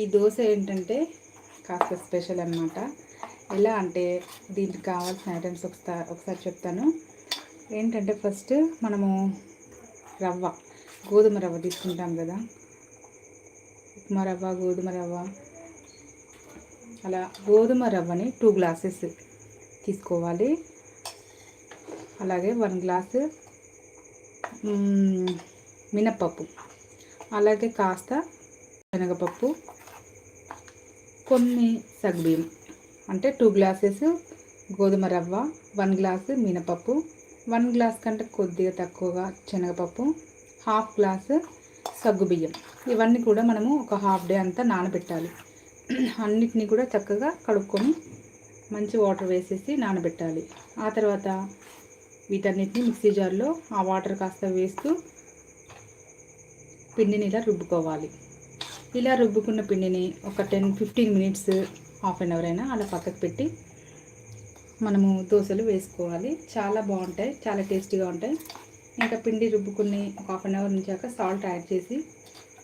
ఈ దోశ ఏంటంటే కాస్త స్పెషల్ అనమాట ఎలా అంటే దీనికి కావాల్సిన ఐటమ్స్ ఒకసారి ఒకసారి చెప్తాను. ఏంటంటే ఫస్ట్ మనము రవ్వ గోధుమ రవ్వ తీసుకుంటాం కదా. ఉప్మా రవ్వ గోధుమ రవ్వ అలా గోధుమ రవ్వని టూ గ్లాసెస్ తీసుకోవాలి. అలాగే వన్ గ్లాసు మినప్పప్పు. అలాగే కాస్త శనగపప్పు కొన్ని సగ్బియ్యం. అంటే టూ గ్లాసెస్ గోధుమ రవ్వ వన్ గ్లాసు మినపప్పు వన్ గ్లాస్ కంటే కొద్దిగా తక్కువగా శనగపప్పు హాఫ్ గ్లాసు సగ్గుబియ్యం. ఇవన్నీ కూడా మనము ఒక హాఫ్ డే అంతా నానబెట్టాలి. అన్నిటినీ కూడా చక్కగా కడుక్కొని మంచి వాటర్ వేసేసి నానబెట్టాలి. ఆ తర్వాత వీటన్నిటిని మిక్సీ జార్లో ఆ వాటర్ కాస్త వేస్తూ పిండిని ఇలా రుబ్బుకోవాలి. ఇలా రుబ్బుకున్న పిండిని ఒక ten fifteen minutes half an hour అయినా అలా పక్కకు పెట్టి మనము దోశలు వేసుకోవాలి. చాలా బాగుంటాయి చాలా టేస్టీగా ఉంటాయి. ఇంకా పిండి రుబ్బుకుని ఒక హాఫ్ అన్ అవర్ ఉంచాక సాల్ట్ యాడ్ చేసి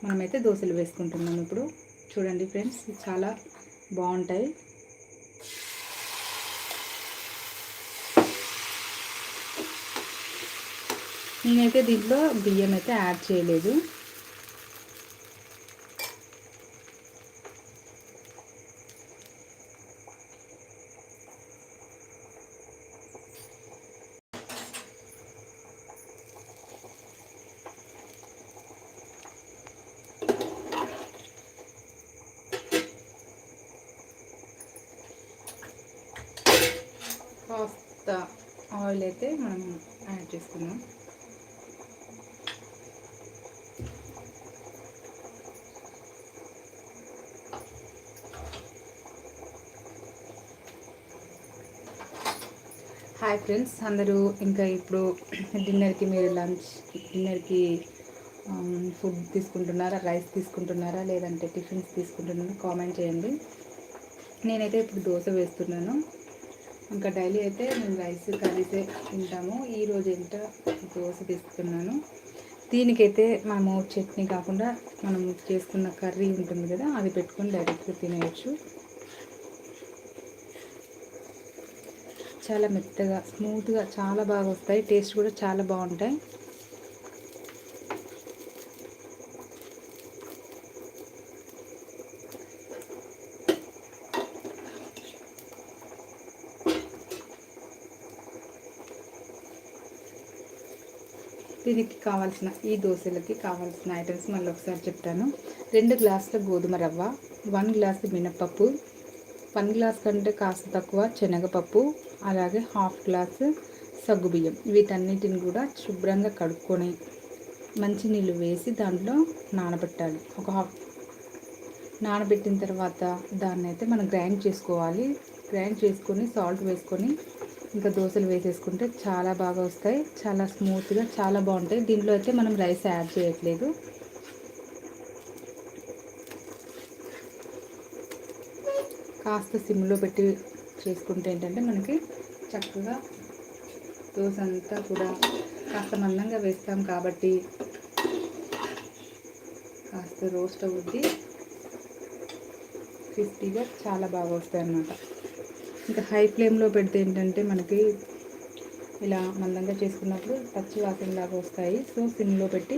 మనమైతే దోశలు వేసుకుంటున్నాం ఇప్పుడు. చూడండి ఫ్రెండ్స్ చాలా బాగుంటాయి. నేనైతే దీంట్లో బియ్యం అయితే యాడ్ చేయలేదు కాస్త ఆయిల్ అయితే మనం యాడ్ చేసుకున్నాం హాయ్ ఫ్రెండ్స్ అందరూ ఇంకా ఇప్పుడు డిన్నర్కి మీరు లంచ్ డిన్నర్కి ఫుడ్ um, తీసుకుంటున్నారా రైస్ తీసుకుంటున్నారా లేదంటే టిఫిన్స్ తీసుకుంటున్నారా కామెంట్ చేయండి. నేనైతే ఇప్పుడు దోశ వేస్తున్నాను. ఇంకా డైలీ అయితే మేము రైస్ కర్రీసే తింటాము. ఈరోజు ఎంత దోశ తీసుకున్నాను. దీనికైతే మనము చట్నీ కాకుండా మనం చేసుకున్న కర్రీ ఉంటుంది కదా అది పెట్టుకొని డైరెక్ట్గా తినేయచ్చు. చాలా మెత్తగా స్మూత్గా చాలా బాగా వస్తాయి. టేస్ట్ కూడా చాలా బాగుంటాయి. దీనికి కావాల్సిన ఈ దోశలకి కావాల్సిన ఐటమ్స్ మళ్ళీ ఒకసారి చెప్తాను. రెండు గ్లాసుల గోధుమ రవ్వ వన్ గ్లాసు మినపప్పు వన్ గ్లాస్ కంటే కాస్త తక్కువ శనగపప్పు అలాగే హాఫ్ గ్లాసు సగ్గుబియ్యం వీటన్నిటిని కూడా శుభ్రంగా కడుక్కొని మంచి నీళ్ళు వేసి దాంట్లో నానబెట్టాలి. ఒక హాఫ్ నానబెట్టిన తర్వాత దాన్ని అయితే మనం గ్రైండ్ చేసుకోవాలి. గ్రైండ్ చేసుకొని సాల్ట్ వేసుకొని ఇంకా దోశలు వేసేసుకుంటే చాలా బాగా వస్తాయి. చాలా స్మూత్గా చాలా బాగుంటాయి. దీంట్లో అయితే మనం రైస్ యాడ్ చేయట్లేదు. కాస్త సిమ్లో పెట్టి చేసుకుంటే ఏంటంటే మనకి చక్కగా దోశ అంతా కూడా కాస్త మందంగా వేస్తాం కాబట్టి కాస్త రోస్ట్ అవుద్ది. క్రిస్పీగా చాలా బాగా వస్తాయి అన్నమాట ఇంకా హై ఫ్లేమ్లో పెడితే ఏంటంటే మనకి ఇలా మందంగా చేసుకున్నప్పుడు పచ్చి వాసనలాగా వస్తాయి. సో సిమ్లో పెట్టి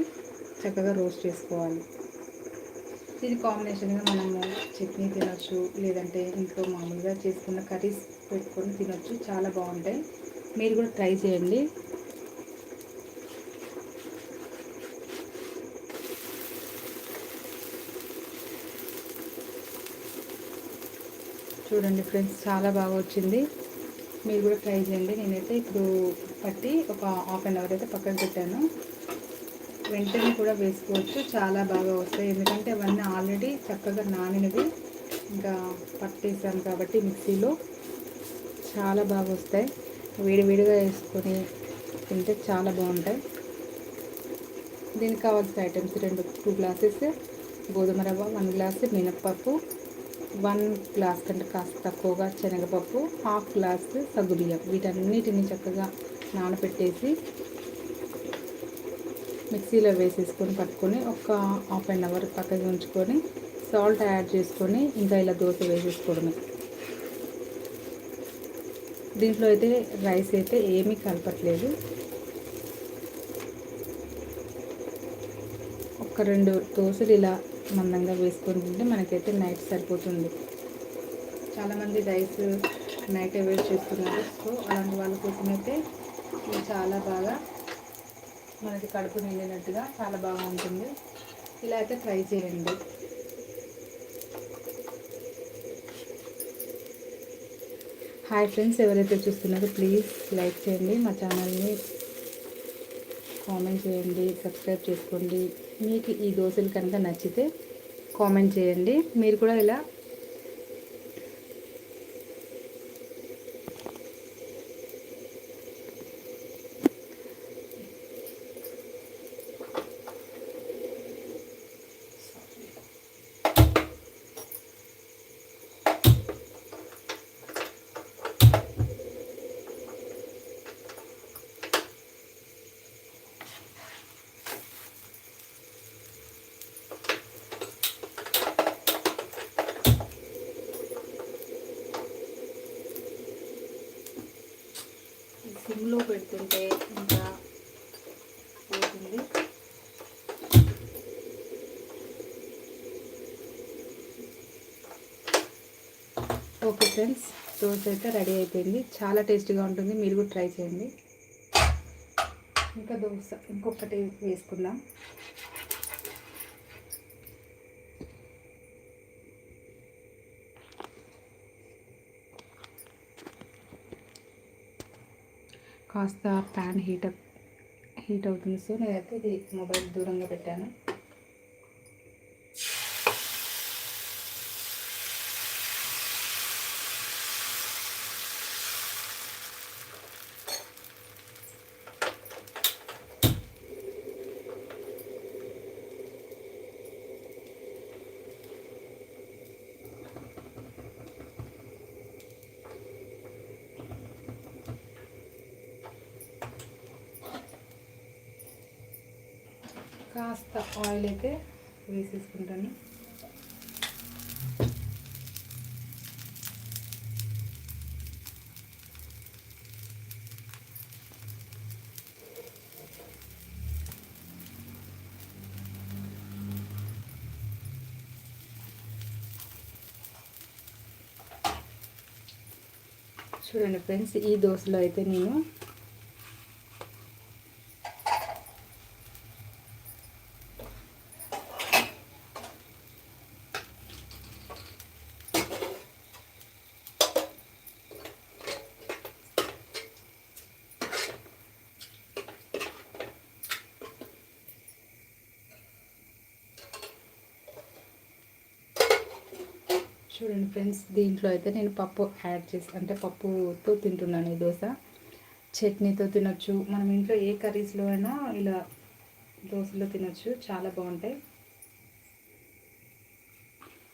చక్కగా రోస్ట్ చేసుకోవాలి. ఇది కాంబినేషన్గా మనము చట్నీ తినొచ్చు లేదంటే ఇంట్లో మామూలుగా చేసుకున్న కర్రీస్ పెట్టుకొని తినొచ్చు. చాలా బాగుంటాయి. మీరు కూడా ట్రై చేయండి. చూడండి ఫ్రెండ్స్ చాలా బాగా వచ్చింది. మీరు కూడా ట్రై చేయండి. నేనైతే ఇప్పుడు పట్టి ఒక హాఫ్ అన్ అవర్ అయితే పక్కన పెట్టాను. వెంటనే కూడా వేసుకోవచ్చు. చాలా బాగా వస్తాయి. ఎందుకంటే అవన్నీ ఆల్రెడీ చక్కగా నానినవి. ఇంకా పట్టేసాను కాబట్టి మిక్సీలో. చాలా బాగా వస్తాయి. వేడివేడిగా వేసుకొని తింటే చాలా బాగుంటాయి. దీనికి కావాల్సిన ఐటమ్స్ రెండు టూ గ్లాసెస్ గోధుమ రవ్వ వన్ గ్లాస్ మినప్పప్పు వన్ గ్లాస్ కంటే కాస్త తక్కువగా శనగపప్పు హాఫ్ గ్లాస్ సగ్గుబియ్యం వీటన్నిటిని చక్కగా నానబెట్టేసి మిక్సీలో వేసేసుకొని పట్టుకొని ఒక హాఫ్ అన్ అవర్ పక్కకి ఉంచుకొని సాల్ట్ యాడ్ చేసుకొని ఇంకా ఇలా దోశ వేసేసుకోవడమే. దీంట్లో అయితే రైస్ అయితే ఏమీ కలపట్లేదు. ఒక రెండు దోశలు ఇలా మందంగా వేసుకుంటుంటే మనకైతే నైట్ సరిపోతుంది. చాలామంది రైస్ నైట్ వేస్ట్ చేస్తున్నారు. సో అలాంటి వాళ్ళ కోసం అయితే ఇది చాలా బాగా మనకి కడుపు నిండినట్టుగా చాలా బాగా ఉంటుంది ఇలా అయితే ట్రై చేయండి. హాయ్ ఫ్రెండ్స్ ఎవరైతే చూస్తున్నారో ప్లీజ్ లైక్ చేయండి. మా ఛానల్ని కామెంట్ చేయండి సబ్స్క్రైబ్ చేసుకోండి. మీకు ఈ దోశలు కనుక నచ్చితే కామెంట్ చేయండి. మీరు కూడా ఇలా సిమ్లో పెడుతుంటే ఇంకా పోతుంది ఓకే ఫ్రెండ్స్ దోశ అయితే రెడీ అయిపోయింది. చాలా టేస్టీగా ఉంటుంది. మీరు కూడా ట్రై చేయండి. ఇంకా దోశ ఇంకొకటి వేసుకుందాం. కాస్త ప్యాన్ హీట్ అప్ హీట్ అవుతుంది. సో నేనైతే ఇది మొబైల్ దూరంగా పెట్టాను. కాస్త ఆయిల్ అయితే వేసేసుకుంటాను. చూడండి ఫ్రెండ్స్ ఈ దోశలో అయితే నేను చూడండి ఫ్రెండ్స్ దీంట్లో అయితే నేను పప్పు యాడ్ చేసి అంటే పప్పుతో తింటున్నాను ఈ దోశ. చట్నీతో తినొచ్చు. మనం ఇంట్లో ఏ కర్రీస్లో అయినా ఇలా దోశలో తినొచ్చు. చాలా బాగుంటాయి.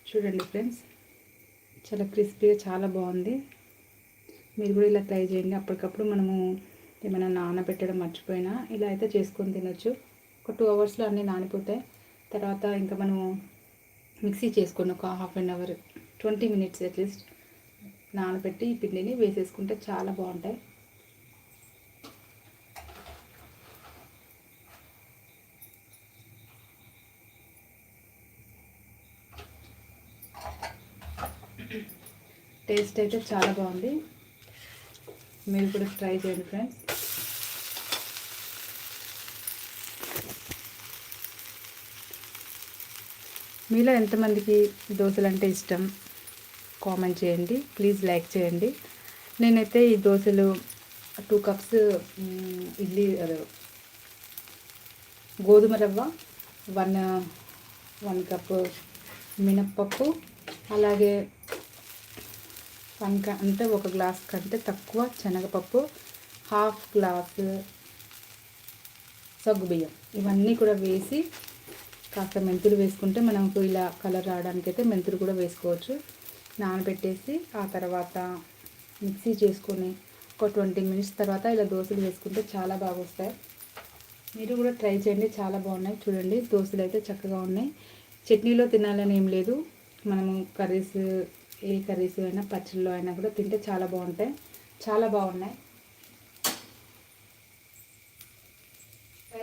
చూడండి ఫ్రెండ్స్ చాలా క్రిస్పీగా చాలా బాగుంది. మీరు కూడా ఇలా ట్రై చేయండి. అప్పటికప్పుడు మనము ఏమైనా నానబెట్టడం మర్చిపోయినా ఇలా అయితే చేసుకొని తినొచ్చు. ఒక టూ అవర్స్లో అన్నీ నానిపోతాయి. తర్వాత ఇంకా మనము మిక్సీ చేసుకొని ఒక half an hour twenty minutes at least నానబెట్టి ఈ పిండిని వేసేసుకుంటే చాలా బాగుంటాయి. టేస్ట్ అయితే చాలా బాగుంది. మీరు కూడా ట్రై చేయండి ఫ్రెండ్స్. మీలో ఎంతమందికి దోశలు అంటే ఇష్టం? కామెంట్ చేయండి. ప్లీజ్ లైక్ చేయండి. నేనైతే ఈ దోశలు టూ కప్స్ ఇడ్లీ అదే గోధుమ రవ్వ వన్ వన్ కప్ మినప్పప్పు అలాగే వన్ అంటే ఒక గ్లాస్ కంటే తక్కువ శనగపప్పు హాఫ్ గ్లాస్ సగ్గుబియ్యం ఇవన్నీ కూడా వేసి కాస్త మెంతులు వేసుకుంటే మనకు ఇలా కలర్ రావడానికి అయితే మెంతులు కూడా వేసుకోవచ్చు. నానబెట్టేసి ఆ తర్వాత మిక్సీ చేసుకొని ఒక ట్వంటీ మినిట్స్ తర్వాత ఇలా దోశలు వేసుకుంటే చాలా బాగా వస్తాయి మీరు కూడా ట్రై చేయండి చాలా బాగున్నాయి. చూడండి దోశలు అయితే చక్కగా ఉన్నాయి. చట్నీలో తినాలని ఏం లేదు. మనము కర్రీస్ ఏ కర్రీస్ అయినా పచ్చళ్ళలో అయినా కూడా తింటే చాలా బాగుంటాయి. చాలా బాగున్నాయి. Try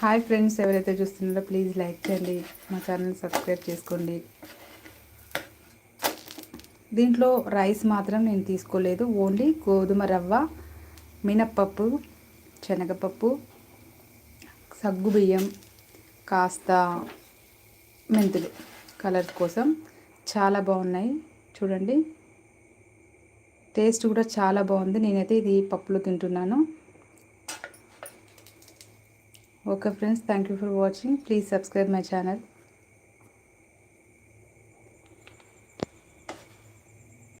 Hi friends ఎవరైతే చూస్తున్నారో ప్లీజ్ లైక్ చేయండి మా ఛానల్ సబ్స్క్రైబ్ చేసుకోండి. దీంట్లో రైస్ మాత్రం నేను తీసుకోలేదు. ఓన్లీ గోధుమ రవ్వ మినప్పప్పు శనగపప్పు సగ్గు బియ్యం కాస్త మెంతులు. కలర్ కోసం చాలా బాగున్నాయి. చూడండి. టేస్ట్ కూడా చాలా బాగుంది. నేనైతే ఇది పప్పులో తింటున్నాను. Okay friends, thank you for watching. Please subscribe my channel.